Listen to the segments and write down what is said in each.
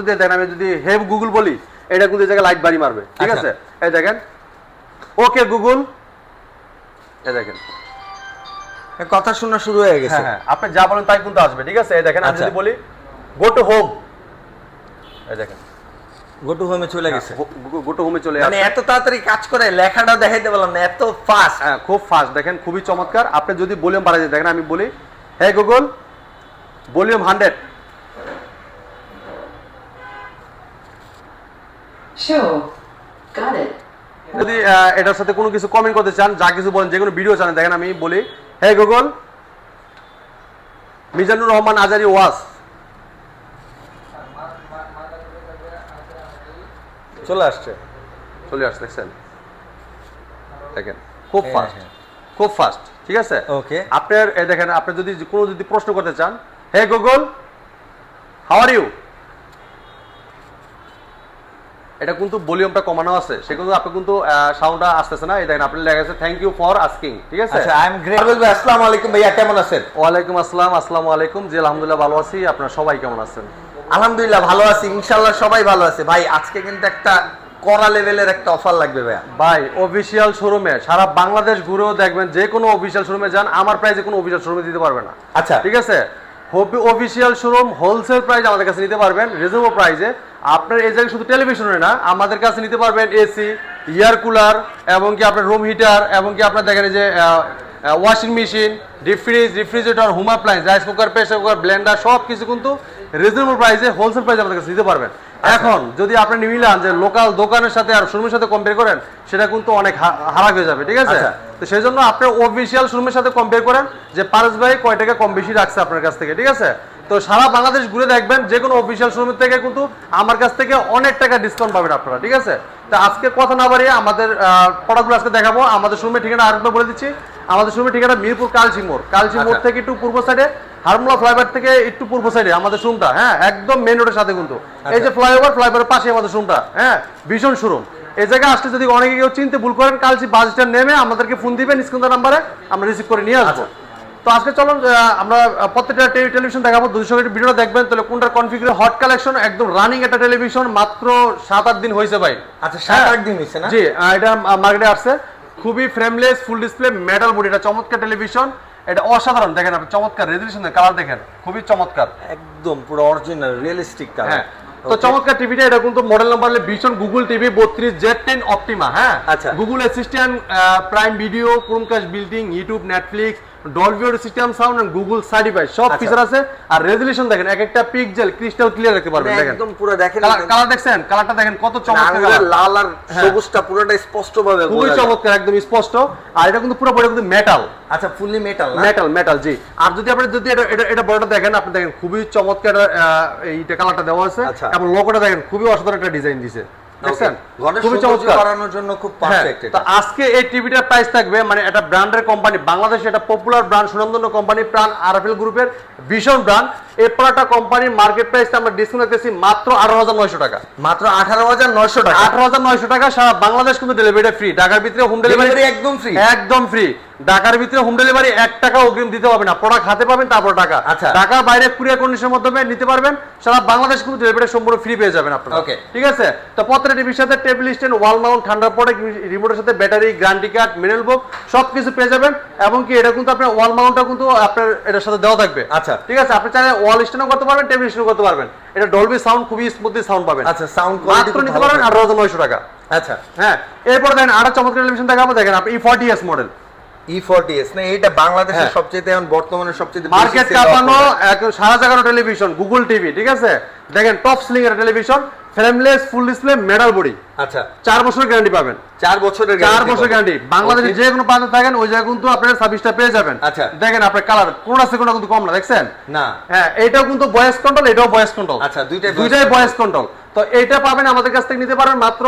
যদি দেখেন আমি যদি হে গুগল বলি এটা কিন্তু জায়গায় লাইট বাড়ি মারবে ঠিক আচ্ছা। আছে? এই দেখেন। Okay Google. এই দেখেন। কথা শোনা শুরু হয়ে গেছে। হ্যাঁ হ্যাঁ আপনি যা বলেন তাই কিন্তু আসবে ঠিক আছে? এই দেখেন আমি আচ্ছা। যদি বলি গো টু হোম এই দেখেন। গো টু হোমে চলে গেছে। গো টু হোমে চলে মানে এত তাড়াতাড়ি কাজ করে লেখাটা দেখাইতে পারলাম না এত ফাস্ট হ্যাঁ খুব ফাস্ট দেখেন খুবই চমৎকার। আপনি যদি ভলিউম বাড়াই দেন, দেখেন আমি বলি hey Google volume hundred Sure. Got it. যদি এটার সাথে কোনো কিছু কমেন্ট করতে চান যা কিছু বলেন যে কোনো ভিডিও চান দেখেন আমি বলি হে গুগল মিজানুর রহমান আজারি ওয়াস চলে আসছে চলে আসছে দেখছেন দেখেন খুব হ্যাঁ, ফাস্ট হ্যাঁ। খুব ফাস্ট ঠিক আছে ওকে আপনার দেখেন আপনি যদি কোনো যদি প্রশ্ন করতে চান hey Google how are you এটা কিন্তু ভলিউমটা কমানো আছে। সে কিন্তু আপনি কিন্তু সাউন্ডটা আসতেছে না এই দেখেন আপনি লেখা আছে থ্যাংক ইউ ফর আস্কিং ঠিক আছে? আচ্ছা আই এম গ্রেট ভাই আসসালামু আলাইকুম ভাইয়া কেমন আছেন? ওয়ালাইকুম আসসালাম আসসালামু আলাইকুম। জি আলহামদুলিল্লাহ ভালো আছি। আপনারা সবাই কেমন আছেন? আলহামদুলিল্লাহ ভালো আছি ইনশাআল্লাহ সবাই ভালো আছে। ভাই আজকে কিন্তু একটা কড়া লেভেলের একটা অফার লাগবে ভাইয়া। ভাই অফিসিয়াল শোরুমে সারা বাংলাদেশ ঘুরেও দেখবেন যে কোনো অফিসিয়াল শোরুমে যান আমার প্রাইসে কোনো অফিসিয়াল শোরুমে দিতে পারবে না। আচ্ছা। ঠিক আছে? অফিসিয়াল শোরুম হোলসেল প্রাইস আমাদের কাছে নিতে পারবেন রিজনেবল প্রাইসে আপনার এই জায়গায় শুধু টেলিভিশনে না আমাদের কাছে নিতে পারবেন এসি এয়ার কুলার এবং কি আপনার রুম হিটার এবং কি আপনার দেখেন যে washing machine deep fridge refrigerator home appliance rice cooker pressure cooker blender সব কিছু কিন্তু রিজনেবল প্রাইসে হোলসেল প্রাইসে আমাদের কাছে নিতে পারবেন। এখন যদি আপনি মিলান যে লোকাল দোকানের সাথে আর শোরুমের সাথে কম্পেয়ার করেন সেটা কিন্তু অনেক হারাক হয়ে যাবে ঠিক আছে? আচ্ছা। তো সেই জন্য আপনি অফিসিয়াল শোরুমের সাথে কম্পেয়ার করেন যে পারস ভাই কয় টাকা কম বেশি রাখছে আপনার কাছ থেকে ঠিক আছে? তো সারা বাংলাদেশ ঘুরে দেখবেন যে কোনো অফিসিয়াল শোরুমের থেকে কিন্তু আমার কাছ থেকে অনেক টাকা ডিসকাউন্ট পাবেন আপনারা ঠিক আছে? তো আজকে কথা না বাড়িয়ে আমাদের প্রোডাক্টগুলো আজকে দেখাবো। আমাদের শোরুমের ঠিকানা আরেকবার বলে দিচ্ছি। আমাদের শোরুমের ঠিকানা মিরপুর কালচি মোড় কালচি মোড় আচ্ছা। থেকে একটু পূর্ব সাইডে হারমোলা ফ্লাইওভার থেকে একটু পূর্ব সাইডে আমাদের শোরুমটা হ্যাঁ একদম মেন রোডের সাথে কিন্তু। এই যে ফ্লাইওভার ফ্লাইওভারের পাশে আমাদের শোরুমটা হ্যাঁ ভীষণ শোরুম এই জায়গায় আসতে যদি অনেকে কেউ চিনতে ভুল করেন কালচি বাস স্ট্যান্ড নেমে আমাদেরকে ফোন দিবেন স্ক্রিন নাম্বারে আমরা রিসিভ করে নিয়ে আসব। তো আজকে চলুন আমরা প্রত্যেকটা টেলি- টেলিভিশন দেখাবো। দুশো ভিডিও দেখবেন তাহলে কোনটা কনফিগার হট কালেকশন একদম রানিং একটা টেলিভিশন মাত্র সাত আট দিন হয়েছে ভাই। আচ্ছা সাত আট দিন হয়েছে না? জি এটা মার্কেটে আসছে। খুবই frameless full display metal body এটা চমৎকার টেলিভিশন এটা অসাধারণ দেখেন আপনি চমৎকার রেজলিউশন কালার দেখেন খুবই চমৎকার। একদম পুরো অরিজিনাল রিয়েলিস্টিক হ্যাঁ কালার তো চমৎকার টিভিটা এটা কিন্তু মডেল নাম্বার হলে ভীষণ গুগল টিভি বত্রিশ জেড টেন অপটিমা হ্যাঁ? আচ্ছা। Google Assistant Prime Video Chromecast building YouTube Netflix Dolby system sound and Google certified সব আচ্ছা। ফিচার আছে। আর দেখেন এক একটা পিক্সেল ক্রিস্টাল ক্লিয়ার রাখতে পারবেন দেখেন। একদম পুরো দেখেন কালার কালারটা দেখেন কত চমৎকার লাল আর হ্যাঁ। সবুজটা পুরোটা স্পষ্ট ভাবে খুবই চমৎকার একদম স্পষ্ট। আর এটা কিন্তু পুরো বডি কিন্তু মেটাল আচ্ছা ফুললি মেটাল মেটাল মেটাল জি। আর যদি আপনি যদি এটা এটা বড়টা দেখেন আপনি দেখেন খুবই চমৎকার এইটা কালারটা দেওয়া আছে। আচ্ছা। এবং লোগোটা দেখেন খুবই অসাধারণ একটা ডিজাইন দিছে। খুব হ্যাঁ, এটা। আজকে এই টিভিটার প্রাইস থাকবে মানে এটা ব্র্যান্ডের কোম্পানি বাংলাদেশে এটা পপুলার ব্র্যান্ড সুনন্দন্য কোম্পানি প্রাণ আরএফএল গ্রুপের ভীষণ ব্র্যান্ড এই প্রোডাক্টটা কোম্পানির মার্কেট প্রাইসটা আমরা ডিসকাউন্ট রাখতেছি মাত্র আঠারো হাজার নয়শো টাকা। মাত্র আঠারো হাজার নয়শো টাকা? আঠারো হাজার নয়শো টাকা সারা বাংলাদেশ কিন্তু ডেলিভারি ফ্রি ঢাকার ভিতরে হোম ডেলিভারি একদম ফ্রি একদম ফ্রি ঢাকার ভিতরে হোম ডেলিভারি এক টাকা অগ্রিম দিতে হবে না। প্রোডাক্ট হাতে পাবেন তারপর টাকা। আচ্ছা। ঢাকার বাইরে কুরিয়ার কন্ডিশনের মাধ্যমে নিতে পারবেন। সারা বাংলাদেশ কিন্তু ডেলিভারি সম্পূর্ণ ফ্রি পেয়ে যাবেন আপনারা। Okay. ঠিক আছে? তো প্রত্যেকটা টিভির সাথে টেবিল স্ট্যান্ড ওয়াল মাউন্ট ঠান্ডা পড়ে রিমোটের সাথে battery guarantee card manual book সব কিছু পেয়ে যাবেন। এবং কি এটা কিন্তু আপনার ওয়াল মাউন্টটা কিন্তু আপনার এটার সাথে দেওয়া থাকবে। আচ্ছা। ঠিক আছে? আপনি চাইলে ওয়াল স্ট্যান্ডও করতে পারবেন টেবিল স্ট্যান্ডও করতে পারবেন। এটা ডলবি সাউন্ড খুবই স্মুথলি সাউন্ড পাবেন। আচ্ছা সাউন্ড কোয়ালিটি মাত্র নিতে পারবেন আঠারো হাজার নয়শো টাকা। আচ্ছা। হ্যাঁ এরপর দেখেন আরও চমৎকার টেলিভিশন দেখাবো। দেখেন আপনি ই ফর্টি এস মডেল না এটা বাংলাদেশের হ্যাঁ। সবচেয়ে এখন বর্তমানে সবচেয়ে মার্কেট কাঁপানো offer। সারা জাগানো টেলিভিশন গুগল টিভি ঠিক আছে? দেখেন টপ স্লিং এর television frameless full display metal body আচ্ছা। চার বছর গ্যারান্টি পাবেন। চার বছরের চার বছর গ্যারান্টি বাংলাদেশে যে কোনো প্রান্তে থাকেন ওই জায়গায় কিন্তু আপনার সার্ভিসটা পেয়ে যাবেন। আচ্ছা। দেখেন আপনার কালার কোনটা সে কোনটা কিন্তু কম না দেখছেন? না। হ্যাঁ এটাও কিন্তু ভয়েস কন্ট্রোল এটাও ভয়েস কন্ট্রোল আচ্ছা, দুইটাই দুইটাই ভয়েস কন্ট্রোল তো এটা পাবেন আমাদের কাছ থেকে নিতে পারেন মাত্র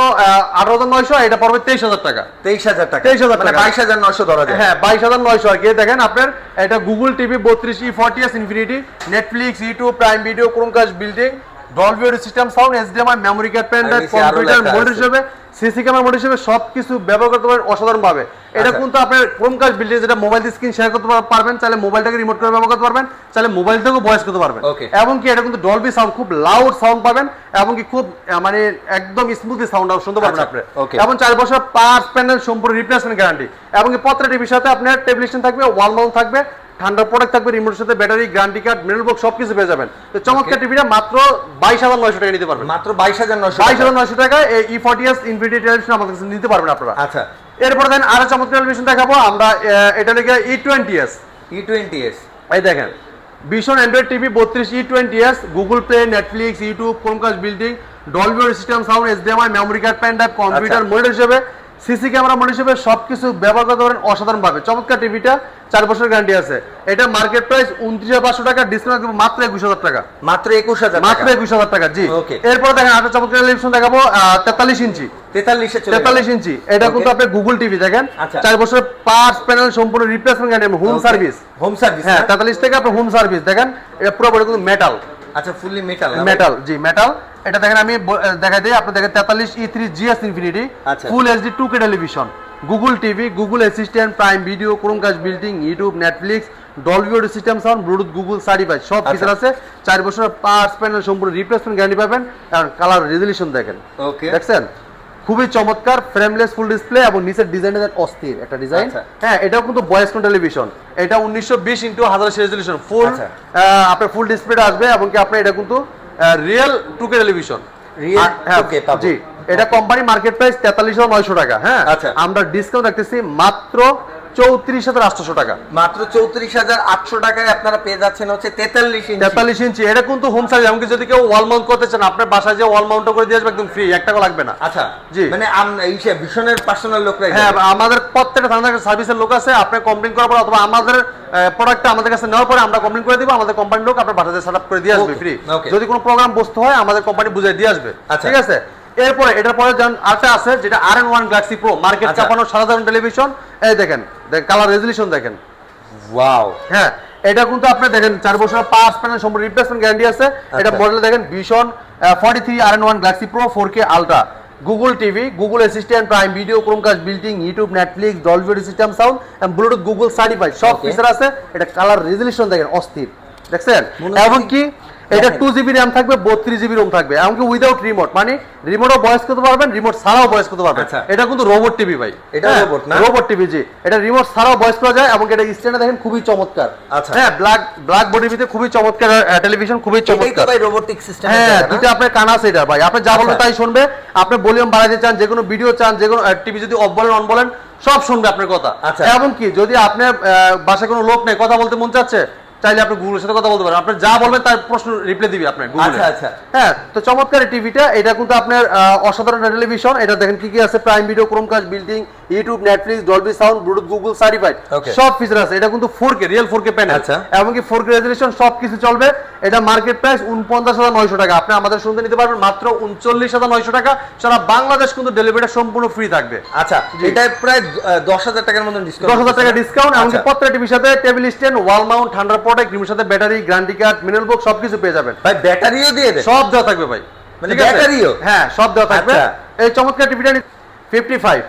আঠারো হাজার নয়শো এটা পড়বে তেইশ হাজার টাকা। তেইশ হাজার টাকা। তেইশ হাজার টাকা। বাইশ হাজার নয়শো ধরা যায়। হ্যাঁ বাইশ হাজার নয়শো। আর কি দেখেন আপনার এটা গুগল টিভি বত্রিশ E forty S Infinity Netflix YouTube Prime Video Chromecast building Dolby system sound HDMI memory card pen drive computer mode হিসেবে সিসি ক্যামেরা মোড হিসেবে সবকিছু ব্যবহার করতে পারেন অসাধারণ ভাবে। এটা আচ্ছা। কিন্তু আপনার ক্রোমকাস্ট বিল্ডিং যেটা মোবাইল স্ক্রিন শেয়ার করতে পারবেন চাইলে মোবাইলটাকে রিমোট করে ব্যবহার করতে পারবেন চাইলে মোবাইল থেকেও ভয়েস করতে পারবেন। এবং কি এটা কিন্তু ডলবি সাউন্ড খুব লাউড সাউন্ড পাবেন এবং কি খুব মানে একদম স্মুথলি সাউন্ড শুনতে পারবেন আচ্ছা, আপনি। এবং চার বছর পাঁচ প্যানেল সম্পূর্ণ রিপ্লেসমেন্ট গ্যারান্টি এবং প্রত্যেকটা টিভির সাথে আপনার টেবিল স্ট্যান্ড থাকবে ওয়াল মাউন্ট থাকবে ঠান্ডা প্রোডাক্ট থাকবে রিমোটের সাথে battery guarantee card manual box সবকিছু পেয়ে যাবেন। তো চমৎকার টিভিটা মাত্র বাইশ হাজার নয়শো টাকা নিতে পারবেন। মাত্র বাইশ হাজার নশো বাইশ হাজার নয়শো টাকা এই E forty S Infinity television আমাদের কাছে নিতে পারবেন আপনারা। আচ্ছা। এরপরে দেন আরও চমৎকার টেলিভিশন দেখাবো আমরা এটা লিখে E twenty S E twenty S এই দেখেন ভীষণ অ্যান্ড্রয়েড টিভি বত্রিশ E twenty S Google Play Netflix YouTube Chromecast building Dolby system sound HDMI memory card drive computer. Monitor হিসেবে সিসি ক্যামেরা মনিটর হিসেবে সবকিছু ব্যবহার করতে পারেন অসাধারণ ভাবে চমৎকার টিভিটা চার বছর গ্যারান্টি আছে। এটা মার্কেট প্রাইস উনত্রিশ হাজার পাঁচশো টাকা ডিসকাউন্ট মাত্র একুশ হাজার টাকা। মাত্র একুশ হাজার মাত্র একুশ হাজার টাকা জি. এরপরে দেখেন আরও চমৎকার টেলিভিশন দেখাবো তেতাল্লিশ ইঞ্চি। তেতাল্লিশে ইঞ্চি। এটা কিন্তু আপনি গুগল টিভি দেখেন। আচ্ছা। চার বছর প্যানেল সম্পূর্ণ replacement guarantee home service home service হ্যাঁ তেতাল্লিশ থেকে আপনার হোম সার্ভিস দেখেন। এটা পুরোপুরি কিন্তু মেটাল আচ্ছা ফুললি মেটাল মেটাল জি মেটাল এটা দেখেন আমি দেখাই দিই আপনি দেখেন তেতাল্লিশ ই থ্রি জিএস ইনফিনিটি আচ্ছা। Full HD two K television Google TV Google Assistant Prime Video Chromecast building YouTube Netflix Dolby audio system sound Bluetooth Google certified সব আচ্ছা। ফিচার আছে চার বছর পাঁচ প্যানেল সম্পূর্ণ রিপ্লেসমেন্ট গ্যারান্টি পাবেন আর কালার রেজলিউশন দেখেন ওকে দেখছেন খুবই চমৎকার ফ্রেমলেস ফুল ডিসপ্লে এবং নিচের ডিজাইনের অস্থির একটা ডিজাইন আচ্ছা। হ্যাঁ এটাও কিন্তু বয়েস কোন টেলিভিশন এটা উনিশশো বিশ ইন্টু হাজার রেজলিউশন ফুল আচ্ছা। আপনার ফুল ডিসপ্লেটা আসবে এবং কি আপনার এটা কিন্তু রিয়েল টুকে টেলিভিশন Real 2K জি এটা কোম্পানি মার্কেট প্রাইস তেতাল্লিশ হাজার নয়শো টাকা হ্যাঁ? আচ্ছা। আমরা ডিসকাউন্ট রাখতেছি মাত্র চৌত্রিশ হাজার আটশো টাকা। মাত্র চৌত্রিশ হাজার আটশো টাকায় আপনারা পেয়ে যাচ্ছেন হচ্ছে তেতাল্লিশ ইঞ্চি। তেতাল্লিশ ইঞ্চি। এটা কিন্তু হোম সার্ভিস এমনকি যদি কেউ ওয়াল মাউন্ট করতে চান আপনার বাসায় যে ওয়াল মাউন্ট করে দিয়ে আসবে একদম ফ্রি এক টাকা লাগবে না। আচ্ছা জি। মানে আম- এই সে ভীষণের পার্সোনাল লোকরাই হ্যাঁ আমাদের প্রত্যেকটা থানা সার্ভিসের লোক আছে আপনি কমপ্লেন করার পর অথবা আমাদের প্রোডাক্টটা আমাদের কাছে নেওয়ার পরে আমরা কমপ্লেন করে দিব আমাদের কোম্পানির লোক আপনার বাসাতে সেট করে দিয়ে আসবে ফ্রি যদি কোনো প্রোগ্রাম বসতে হয় আমাদের কোম্পানি বুঝিয়ে দিয়ে আসবে। আচ্ছা। ঠিক আছে? এরপরে এটার পরে যেমন আরেকটা আছে যেটা R N one Galaxy Pro market. চাপানো সাধারণ টেলিভিশন এই দেখেন কালার রেজলিউশন দেখেন। ওয়াও হ্যাঁ এটা কিন্তু আপনি দেখেন চার বছর পাঁচ প্যানেল সম্পূর্ণ রিপ্লেসমেন্ট গ্যারান্টি আছে। এটা আচ্ছা। মডেল দেখেন ভীষণ forty three R N one Galaxy Pro four K ultra Google TV Google Assistant Prime Video Chromecast building YouTube Netflix Dolby system sound Bluetooth Google certified সব. ফিচার আছে। এটা colour resolution দেখেন অস্থির। দেখছেন? এবং কি? এটা টু জিবি র্যাম থাকবে বত্রিশ জিবি রোম থাকবে। এমনকি উইদাউট রিমোট মানে রিমোটও ভয়েস করতে পারবেন রিমোট ছাড়াও ভয়েস করতে পারবেন। আচ্ছা। এটা কিন্তু রোবট টিভি ভাই। এটাও robot না? রোবট টিভি জি। এটা রিমোট ছাড়াও ভয়েস করা যায় এবং এটা স্ট্যান্ডে দেখেন খুবই চমৎকার। আচ্ছা। হ্যাঁ ব্ল্যাক ব্ল্যাক বডি ভিতরে খুবই চমৎকার টেলিভিশন খুবই চমৎকার। ভাই রোবোটিক সিস্টেম হ্যাঁ দুটো আপনার কান আছে এটা ভাই। আপনি যা বলবেন আচ্ছা। তাই শুনবে। আপনি ভলিউম বাড়াতে চান যে কোনো ভিডিও চান যে কোনো টিভি যদি অফ বলেন অন বলেন সব শুনবে আপনার কথা। আচ্ছা। এবং কি যদি আপনি আহ, বাসায় কোনো লোক নেই কথা বলতে মন চাচ্ছে চাইলে আপনি গুগলের সাথে কথা বলতে পারেন। আপনি যা বলবেন তার প্রশ্ন রিপ্লাই দিবি আপনার গুগলে আচ্ছা, আচ্ছা। হ্যাঁ তো চমৎকার এই টিভিটা এটা কিন্তু আপনার অসাধারণ টেলিভিশন। এটা দেখেন কি কি আছে? Prime Video Chromecast building YouTube Netflix Dolby sound Bluetooth Google certified সব ফিচার আছে। এটা কিন্তু 4K রিয়েল 4K প্যানেল আচ্ছা। এমনকি 4K রেজলিউশন সব কিছু চলবে। এটা মার্কেট প্রাইস 49900 টাকা। আপনি আমাদের শুনতে নিতে পারবেন মাত্র 39900 টাকা। সারা বাংলাদেশ কিন্তু ডেলিভারিটা সম্পূর্ণ ফ্রি থাকবে। আচ্ছা এটা প্রায় দশ হাজার টাকার মতন ডিসকাউন্ট দশ হাজার টাকা ডিসকাউন্ট এমনকি আচ্ছা। প্রত্যেকটা টিভির সাথে টেবিল স্ট্যান্ড ওয়াল মাউন্ট ঠান্ডা প্রোডাক্ট টিভির সাথে battery guarantee card manual box সবকিছু পেয়ে যাবেন। ভাই ব্যাটারিও দিয়ে দেয় সব দেওয়া থাকবে ভাই। মানে ব্যাটারিও? হ্যাঁ সব দেওয়া থাকবে। আচ্ছা। এই চমৎকার টিভিটা ফিফটি ফাইভ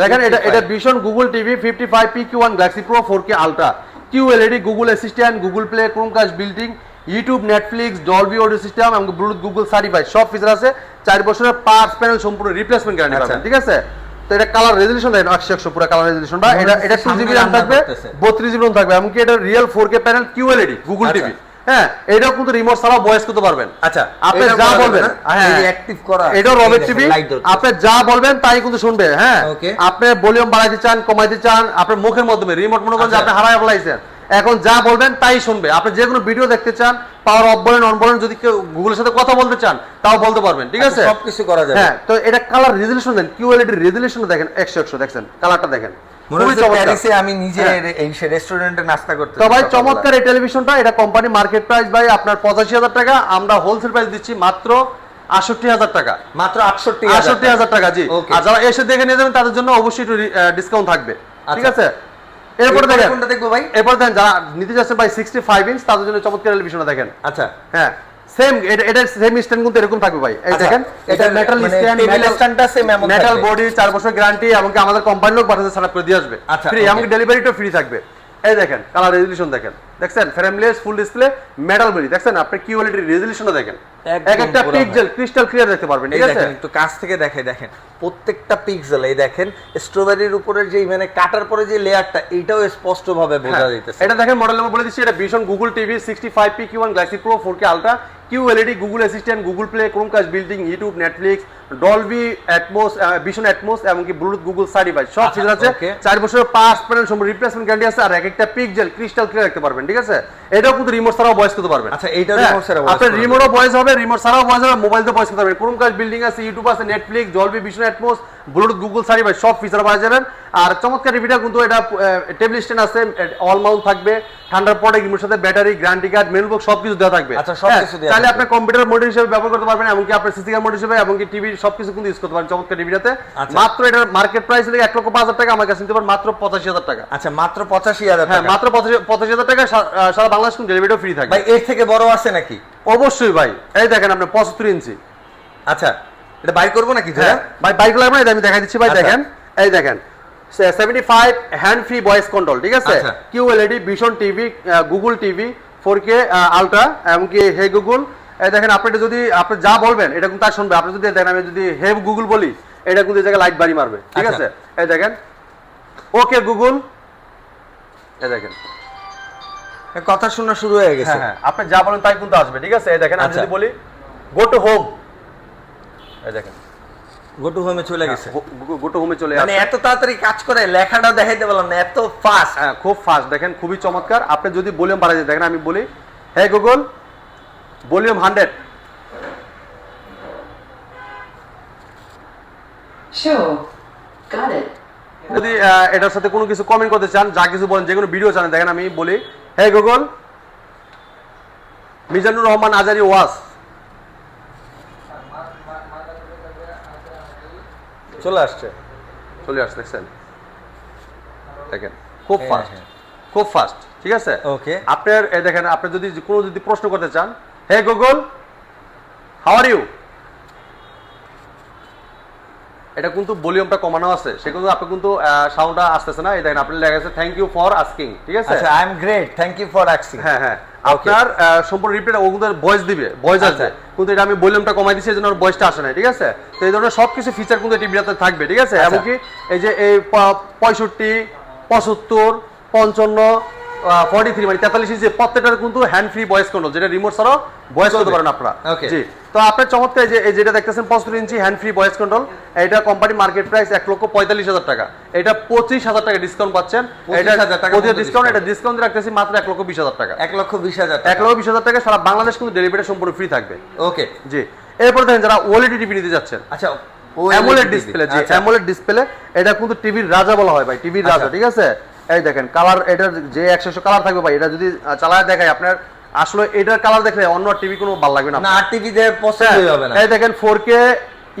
দেখেন এটা এটা ভীষণ Google TV fifty five P Q one Galaxy Pro four K ultra Q LED Google Assistant Google Play Chromecast building YouTube Netflix Dolby audio system এবং ব্লুটুথ গুগল সার্টিফাইড সব ফিচার আছে চার বছরের পাঁচ প্যানেল সম্পূর্ণ রিপ্লেসমেন্ট গ্যারান্টি। পাবেন ঠিক আছে তো এটা কালার রেজলিউশন দেখেন একশো একশো পুরো কালার রেজলিউশন বা এটা এটা টু জিবি র্যাম থাকবে। বত্রিশ জিবি থাকবে এমনকি এটা real four K panel Q LED Google. TV হ্যাঁ এটাও কিন্তু রিমোট ভয়েস করতে পারবেন। আচ্ছা আপনি যা বলবেন হ্যাঁ। অ্যাক্টিভ করা এটাও রবেট টিভি। আপনি যা বলবেন তাই কিন্তু শুনবে হ্যাঁ। আপনি ভলিউম বাড়াইতে চান কমাইতে চান আপনার মুখের মাধ্যমে রিমোট মনে করেন যে আচ্ছা। আপনি হারায় ফেলাইছেন। এখন যা বলবেন তাই শুনবে। আপনি যে কোনো ভিডিও দেখতে চান পাওয়ার অফ বলেন অন বলেন যদি কেউ গুগলের সাথে কথা বলতে চান তাও বলতে পারবেন ঠিক আছে? আচ্ছা, সবকিছু করা যাবে। হ্যাঁ তো এটা colour resolution then QLED resolution দেখেন একশো একশো দেখছেন কালারটা দেখেন। চমৎকার। প্যারিসে আমি নিজে হ্যাঁ। এই রেস্টুরেন্টে নাস্তা করতে তো ভাই চমৎকার এই টেলিভিশনটা এটা কোম্পানি মার্কেট প্রাইস ভাই আপনার পঁচাশি হাজার টাকা আমরা হোলসেল প্রাইস দিচ্ছি মাত্র আটষট্টি হাজার টাকা। মাত্র আটষট্টি আটষট্টি হাজার টাকা জি। আর যারা এসে দেখে নিয়ে যাবেন তাদের জন্য অবশ্যই একটু ডিসকাউন্ট থাকবে। ঠিক আচ্ছা। আছে? এরপরে দেখেন। কোনটা দেখব ভাই? এরপর দেখেন যারা নিতে যাচ্ছে ভাই সিক্সটি ফাইভ ইঞ্চ তাদের জন্য চমৎকার টেলিভিশন দেখেন। আচ্ছা। হ্যাঁ। সেম এটা সেম স্ট্যান্ড কিন্তু এরকম থাকবে ভাই। এই আচ্ছা, দেখেন এটা মেটাল স্ট্যান্ড মেটাল stand এমন মেটাল বডি 4 বছর গ্যারান্টি এমনকি আমাদের কোম্পানি লোক বাসাতে সেটআপ করে দিয়ে আসবে। আচ্ছা, ফ্রি okay. এমনকি ডেলিভারিটাও ফ্রি থাকবে। এই দেখেন কালার রেজুলেশন দেখেন। দেখছেন frameless full display metal body দেখছেন আপনি কিউএলইডি রেজুলেশনও দেখেন। এক একটা পিক্সেল ক্রিস্টাল ক্লিয়ার দেখতে পারবেন ঠিক আছে? একটু কাছ থেকে দেখে দেখেন প্রত্যেকটা পিক্সেল এই দেখেন স্ট্রবেরির উপরে যে মানে কাটার পরে যে লেয়ারটা এইটাও স্পষ্ট ভাবে বোঝা হ্যাঁ, যাইতেছে। এটা দেখেন মডেল নাম্বার বলে দিচ্ছি এটা ভীষণ Google TV sixty five P Q one Galaxy Pro four K ultra Q LED Google assistant Google play Chromecast building YouTube Netflix Dolby Atmos ভীষণ অ্যাটমোস এমনকি ব্লুটুথ গুগল সার্টিফাইড সব আচ্ছা, ফিচার আছে। okay. চার বছরের পাঁচ প্যানেল সম্পূর্ণ replacement guarantee আছে আর এক একটা পিক্সেল ক্রিস্টাল ক্লিয়ার রাখতে পারবেন। ঠিক আছে? এটাও কিন্তু রিমোট ছাড়াও ভয়েস করতে পারবেন আচ্ছা, এটা রিমোট remote ছাড়া আপনার রিমোটও ভয়েস হবে রিমোট ছাড়াও ভয়েস হবে মোবাইল তো ভয়েস করতে পারবেন কাজ বিল্ডিং আছে ইউটিউব আছে Netflix Dolby vision Atmos Bluetooth Google certified সব ফিচার পাওয়া যাবেন। আর চমৎকার টিভিটা কিন্তু এটা টেবিল স্ট্যান্ড আছে অল মাউন্ট থাকবে ঠান্ডার পরে রিমোট সাথে battery guarantee card menu box সবকিছু দেওয়া থাকবে। আচ্ছা, হ্যাঁ, দেওয়া চাইলে আপনি কম্পিউটার মোড হিসেবে ব্যবহার করতে পারবেন এমনকি আপনার সিসি মোড হিসেবে এমনকি টিভি সবকিছু কিন্তু ইউজ করতে পারেন চমৎকার টিভিটাতে আচ্ছা। মাত্র এটার মার্কেট প্রাইস থেকে এক লক্ষ পাঁচ হাজার টাকা আমার কাছে নিতে পারেন মাত্র পঁচাশি হাজার টাকা। আচ্ছা মাত্র পঁচাশি হাজার হ্যাঁ মাত্র পঁচাশি পঁচাশি হাজার টাকা সারা বাংলাদেশ কিন্তু ডেলিভারিও ফ্রি থাকবে। ভাই এর থেকে বড় আছে নাকি? অবশ্যই ভাই। এই দেখেন আপনি পঁচাত্তর ইঞ্চি। আচ্ছা এটা বাইর করব নাকি হ্যাঁ ভাই বাইক লাগবে না এটা আমি দেখাই দিচ্ছি। ভাই আচ্ছা। দেখেন এই দেখেন seventy five hand free voice control ঠিক আছে। কিউ এলইডি ভীষণ TV Google TV four K ultra এমনকি হে গুগল এই দেখেন আপনি এটা যদি আপনি যা বলবেন এটা কিন্তু তার শুনবে আপনি যদি দেখেন আমি যদি হে গুগল বলি এটা কিন্তু জায়গায় লাইট বাড়ি মারবে ঠিক আচ্ছা। আছে? এই দেখেন ওকে গুগল এই দেখেন। কথা শোনা শুরু হয়ে গেছে। হ্যাঁ হ্যাঁ আপনি যা বলেন তাই কিন্তু আসবে ঠিক আছে? এই দেখেন আমি আচ্ছা। যদি বলি গো টু হোম এই দেখেন। গো টু হোমে চলে গেছে। গো টু হোমে চলে মানে এত তাড়াতাড়ি কাজ করে লেখাটা দেখাইতে পারলাম না এত ফাস্ট হ্যাঁ খুব ফাস্ট দেখেন খুবই চমৎকার। আপনি যদি ভলিউম বাড়াই দেখেন আমি বলি হ্যাঁ Google volume hundred Sure. Got it. যদি এটার সাথে কোনো কিছু কমেন্ট করতে চান যা কিছু বলেন যে কোনো ভিডিও চান দেখেন আমি বলি হ্যাঁ গুগল মিজানুর রহমান আজারি ওয়াস চলে আসছে। চলে আসছে দেখছেন? দেখেন খুব হ্যাঁ, ফাস্ট হ্যাঁ। খুব ফাস্ট ঠিক আছে? Okay. আপনার এই দেখেন আপনি যদি কোনো যদি প্রশ্ন করতে চান hey Google how are you এটা কিন্তু ভলিউমটা কমানো আছে। সে কিন্তু আপনি কিন্তু সাউন্ডটা আসতেছে না। এই দেখেন আপনি লেখা আছে থ্যাংক ইউ ফর আস্কিং ঠিক আছে? আচ্ছা I am great thank you for আক্সিং হ্যাঁ। হ্যাঁ আপনার সম্পূর্ণ রিপ্লেটা ও কিন্তু ভয়েস দিবে ভয়েস আচ্ছা। কিন্তু এটা আমি ভলিউমটা কমাই দিচ্ছি এজন্য জন্য বয়সটা আসে না ঠিক আছে? তো এই ধরনের সব কিছু ফিচার কিন্তু টিভিটাতে থাকবে ঠিক আছে? আচ্ছা। এমনকি এই যে এই পঁয়ষট্টি পঁচাত্তর পঞ্চান্ন ফর্টি থ্রি মানে তেতাল্লিশ ইঞ্চি প্রত্যেকটার কিন্তু হ্যান্ড ফ্রি ভয়েস কন্ট্রোল যেটা রিমোট ছাড়াও ভয়েস করতে পারেন আপনারা. জি। তো আপনার চমৎকার যে এই যেটা দেখতেছেন পঁচাত্তর inch hand free voice control এটা কোম্পানি মার্কেট প্রাইস এক লক্ষ পঁয়তাল্লিশ হাজার টাকা। এটা পঁচিশ হাজার টাকা ডিসকাউন্ট পাচ্ছেন। 25,000 টাকা মতো ডিসকাউন্ট এটা ডিসকাউন্ট রাখতেছি মাত্র এক লক্ষ বিশ হাজার টাকা। এক লক্ষ বিশ হাজার এক লক্ষ বিশ হাজার টাকা সারা বাংলাদেশ কিন্তু ডেলিভারি সম্পূর্ণ ফ্রি থাকবে। ওকে জি। এরপর দেখেন যারা ওএলইডি টিভি নিতে যাচ্ছেন। আচ্ছা অ্যামোলেড ডিসপ্লে জি অ্যামোলেড ডিসপ্লে এটা কিন্তু টিভির রাজা বলা হয় ভাই টিভির আচ্ছা। রাজা ঠিক আছে? এই দেখেন কালার এটার যে একশো কালার থাকবে ভাই এটা যদি চালায় দেখায় আপনার আসলে এটার কালার দেখলে অন্য টিভি কোনো ভালো লাগবে না আর টিভি দিয়ে পছন্দই হবে না। এই দেখেন ফোর কে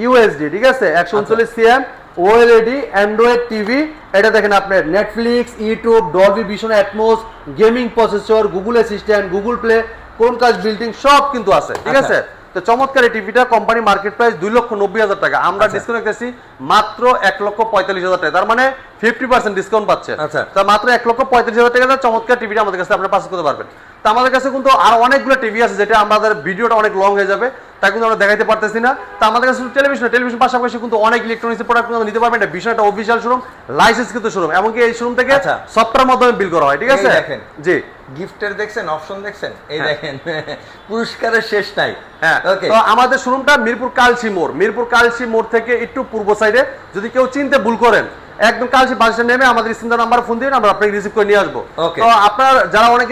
ইউএসডি ঠিক আছে? একশো উনচল্লিশ সিএম ওএলইডি অ্যান্ড্রয়েড টিভি এটা দেখেন আপনি Netflix YouTube Dolby vision Atmos gaming processor Google assistant Google play কোন কাজ বিল্ডিং সব কিন্তু আছে ঠিক আচ্ছা। আছে? তো চমৎকার এই টিভিটা কোম্পানি মার্কেট প্রাইস দুই লক্ষ নব্বই হাজার টাকা আমরা আচ্ছা। ডিসকাউন্ট রাখতেছি মাত্র এক লক্ষ পঁয়তাল্লিশ হাজার টাকা তার মানে ফিফটি পার্সেন্ট ডিসকাউন্ট পাচ্ছে আচ্ছা। তো মাত্র এক লক্ষ পঁয়তাল্লিশ হাজার টাকা চমৎকার টিভিটা আমাদের কাছে আপনারা পাস করতে পারবেন তো আমাদের কাছে কিন্তু আর অনেকগুলো টিভি আছে যেটা আমাদের ভিডিওটা অনেক লং হয়ে যাবে তা কিন্তু আমরা দেখাইতে পারতেছি না তো আমাদের কাছে শুধু টেলিভিশন টেলিভিশন পাশাপাশি কিন্তু অনেক ইলেকট্রনিক্স প্রোডাক্ট কিন্তু নিতে পারবেন এটা বিষয়টা অফিসিয়াল শোরুম লাইসেন্স কিন্তু শোরুম এমনকি এই শোরুম থেকে আচ্ছা। সফটওয়্যার মাধ্যমে বিল করা হয় ঠিক আছে দেখেন। জি গিফটের দেখছেন অপশন দেখছেন? এই হ্যাঁ। দেখেন পুরস্কারের শেষ নাই। হ্যাঁ। তো আমাদের শোরুমটা মিরপুর কালসি মোড়। মিরপুর কালসি মোড় থেকে একটু পূর্ব সাইডে। যদি কেউ চিনতে ভুল করেন একদম কালসি বাস নেমে আমাদের স্ক্রিন নাম্বার ফোন দিবেন আমরা আপনাকে রিসিভ করে নিয়ে আসব. তো আপনার যারা অনেকে